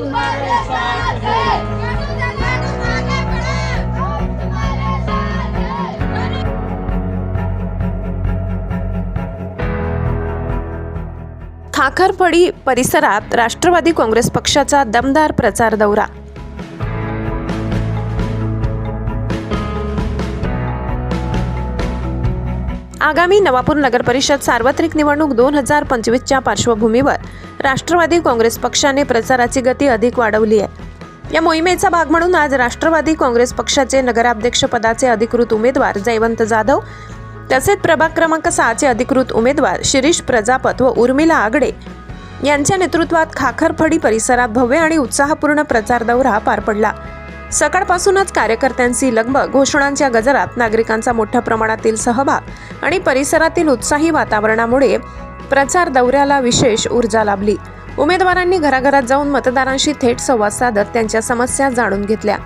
तुम्हारे साथ परिसरात राष्ट्रवादी काँग्रेस पक्षाचा दमदार प्रचार दौरा. आगामी नवापूर नगर परिषद सार्वत्रिक निवडणूक दोन हजार पंचवीसच्या पार्श्वभूमीवर राष्ट्रवादी काँग्रेस पक्षाने प्रचाराची गती अधिक वाढवली आहे. या मोहिमेचा भाग म्हणून आज राष्ट्रवादी काँग्रेस पक्षाचे नगराध्यक्षपदाचे अधिकृत उमेदवार जयवंत जाधव तसेच प्रभाग क्रमांक सहाचे अधिकृत उमेदवार शिरीष प्रजापत व उर्मिला आगडे यांच्या नेतृत्वात खाखरफडी परिसरात भव्य आणि उत्साहपूर्ण प्रचार दौरा पार पडला. सकाळपासूनच कार्यकर्त्यांची लगबग घोषणांच्या गजरात नागरिकांचा मोठ्या प्रमाणातील सहभाग आणि परिसरातील उत्साही वातावरणामुळे प्रचार दौऱ्याला विशेष ऊर्जा लाभली. उमेदवारांनी घराघरात जाऊन मतदारांशी थेट संवाद साधत त्यांच्या समस्या जाणून घेतल्या.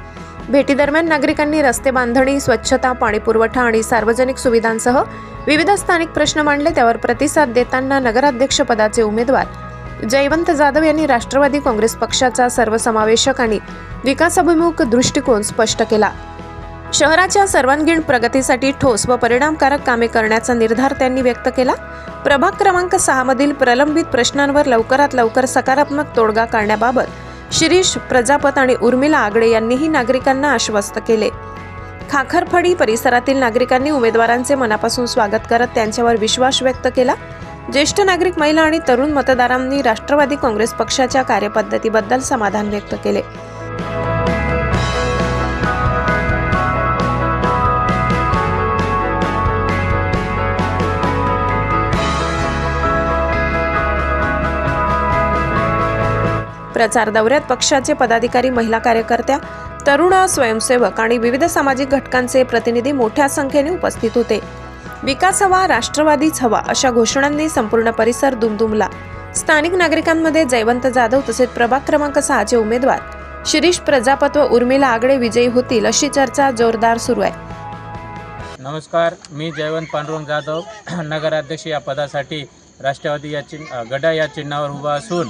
भेटीदरम्यान नागरिकांनी रस्ते बांधणी स्वच्छता पाणीपुरवठा आणि सार्वजनिक सुविधांसह विविध स्थानिक प्रश्न मांडले. त्यावर प्रतिसाद देताना नगराध्यक्षपदाचे उमेदवार जयवंत जाधव यांनी राष्ट्रवादी काँग्रेस पक्षाचा सर्वसमावेशक आणि विकासाभिमुख दृष्टिकोन स्पष्ट केला. शहराच्या सर्वांगीण प्रगतीसाठी ठोस व परिणामकारक कामे करण्याचा निर्धार त्यांनी व्यक्त केला. प्रभाग क्रमांक सहामधील प्रलंबित प्रश्नांवर लवकरात लवकर सकारात्मक तोडगा काढण्याबाबत शिरीष प्रजापत आणि उर्मिला आगडे यांनीही नागरिकांना आश्वस्त केले. खाखरफडी परिसरातील नागरिकांनी उमेदवारांचे मनापासून स्वागत करत त्यांच्यावर विश्वास व्यक्त केला. ज्येष्ठ नागरिक महिला आणि तरुण मतदारांनी राष्ट्रवादी काँग्रेस पक्षाच्या कार्यपद्धतीबद्दल समाधान व्यक्त केले. प्रचार दौऱ्यात पक्षाचे पदाधिकारी महिला कार्यकर्त्या तरुण स्वयंसेवक आणि विविध सामाजिक घटकांचे प्रतिनिधी मोठ्या संख्येने उपस्थित होते. विकास हवा राष्ट्रवादीच हवा अशा घोषणांनी संपूर्ण परिसर दुमदुमला. स्थानिक नागरिकांमध्ये जयवंत जाधव तसेच प्रभाग क्रमांक सहाचे उमेदवार. शिरीष प्रजापत व उर्मिला आगडे विजयी होतील अशी चर्चा जोरदार सुरू आहे. नमस्कार मी जयवंत पांडुरंग जाधव नगराध्यक्ष या पदासाठी राष्ट्रवादी या चिन्ह गडा या चिन्हावर उभा असून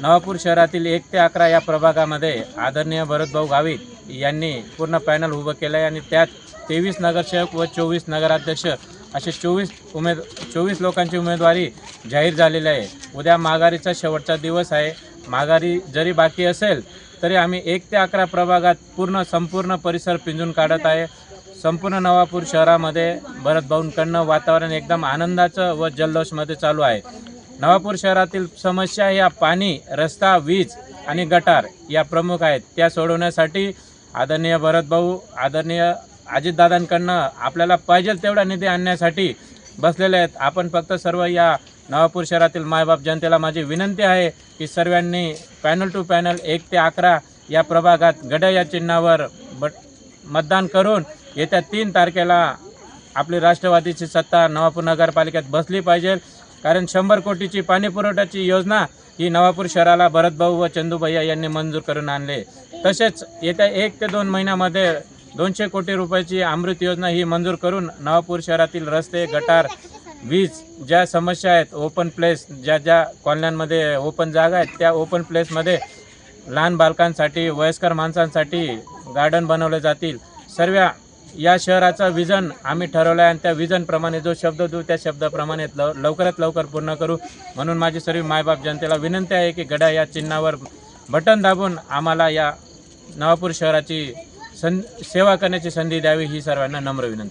नवापूर शहरातील एक ते अकरा या प्रभागामध्ये आदरणीय भरतभाऊ गावित यांनी पूर्ण पॅनल उभं केलं आहे आणि त्यात तेवीस नगरसेवक व चोवीस नगराध्यक्ष असे चोवीस उमेद चोवीस लोकांची उमेदवारी जाहीर झालेली आहे. उद्या माघारीचा शेवटचा दिवस आहे. माघारी जरी बाकी असेल तरी आम्ही एक ते अकरा प्रभागात पूर्ण संपूर्ण परिसर पिंजून काढत आहे. संपूर्ण नवापूर शहरामध्ये भरतभाऊंकडनं वातावरण एकदम आनंदाचं व जल्लोषमध्ये चालू आहे. नवापूर शहरातील समस्या या पाणी रस्ता वीज आणि गटार या प्रमुख आहेत. त्या सोडवण्यासाठी आदरणीय भरतभाऊ आदरणीय अजितदादांकडनं आपल्याला पाहिजे तेवढा निधी आणण्यासाठी बसलेले आहेत. आपण फक्त सर्व या नवापूर शहरातील मायबाप जनतेला माझी विनंती आहे की सर्वांनी पॅनल टू पॅनल एक ते अकरा या प्रभागात गड्या या चिन्हावर बट मतदान करून येत्या तीन तारखेला आपली राष्ट्रवादीची सत्ता नवापूर नगरपालिकेत बसली पाहिजे. कारण शंभर कोटीची पाणीपुरवठ्याची योजना ही नवापूर शहराला भरतभाऊ व चंदूभैया यांनी मंजूर करून आणले. तसेच येत्या एक ते दोन महिन्यामध्ये दोनशे कोटी रुपयाची अमृत योजना ही मंजूर करून नवापूर शहरातील रस्ते गटार वीज ज्या समस्या आहेत ओपन प्लेस ज्या ज्या कॉलन्यांमध्ये ओपन जागा आहेत त्या ओपन प्लेसमध्ये लहान बालकांसाठी वयस्कर माणसांसाठी गार्डन बनवले जातील. सर्व या शहराचा विजन आम्ही ठरवलं आहे आणि त्या विजनप्रमाणे जो शब्द देऊ त्या शब्दाप्रमाणे लव लवकरात लवकर पूर्ण करू. म्हणून माझी सर्व मायबाप जनतेला विनंती आहे की गड्या या चिन्हावर बटन दाबून आम्हाला या नवापूर शहराची सं सेवा करण्याची संधी द्यावी ही सर्वांना नम्र विनंती.